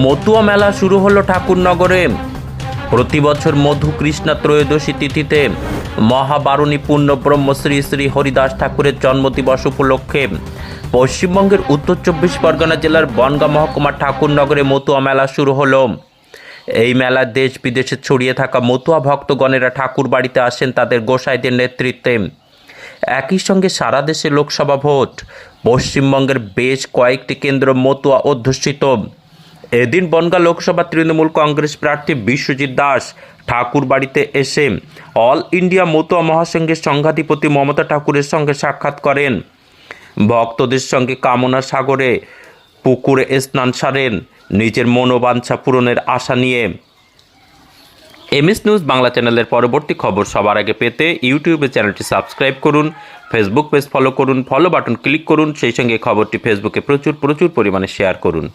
মতুয়া মেলা শুরু হলো ঠাকুরনগরে। প্রতি বছর মধু কৃষ্ণা ত্রয়োদশী তিথিতে মহাবারণী পূর্ণ ব্রহ্ম শ্রী শ্রী হরিদাস ঠাকুরের জন্মদিবস উপলক্ষে পশ্চিমবঙ্গের উত্তর চব্বিশ পরগনা জেলার বনগাঁ মহকুমার ঠাকুরনগরে মতুয়া মেলা শুরু হলো। এই মেলায় দেশ বিদেশে ছড়িয়ে থাকা মতুয়া ভক্তগণেরা ঠাকুর বাড়িতে আসেন তাদের গোসাইদের নেতৃত্বে। একই সঙ্গে সারা দেশে লোকসভা ভোট। পশ্চিমবঙ্গের বেশ কয়েকটি কেন্দ্র মতুয়া অধ্যুষিত। এদিন বনগাঁ লোকসভা তৃণমূল কংগ্রেস প্রার্থী বিশ্বজিৎ দাস ঠাকুর বাড়িতে এসে অল ইন্ডিয়া মতুয়া মহাসংঘের সংঘাধিপতি মমতা ঠাকুরের সঙ্গে সাক্ষাৎ করেন। ভক্তদের সঙ্গে কামনা সাগরে পুকুরে স্নান সারেন। নিজের মনোবাঞ্ছা পূরণের আশা নিয়ে। এমএস নিউজ বাংলা চ্যানেলের পরবর্তী খবর সবার আগে পেতে ইউটিউবে চ্যানেলটি সাবস্ক্রাইব করুন, ফেসবুক পেজ ফলো করুন ফলো বাটন ক্লিক করুন, সেই সঙ্গে খবরটি ফেসবুকে প্রচুর প্রচুর পরিমাণে শেয়ার করুন।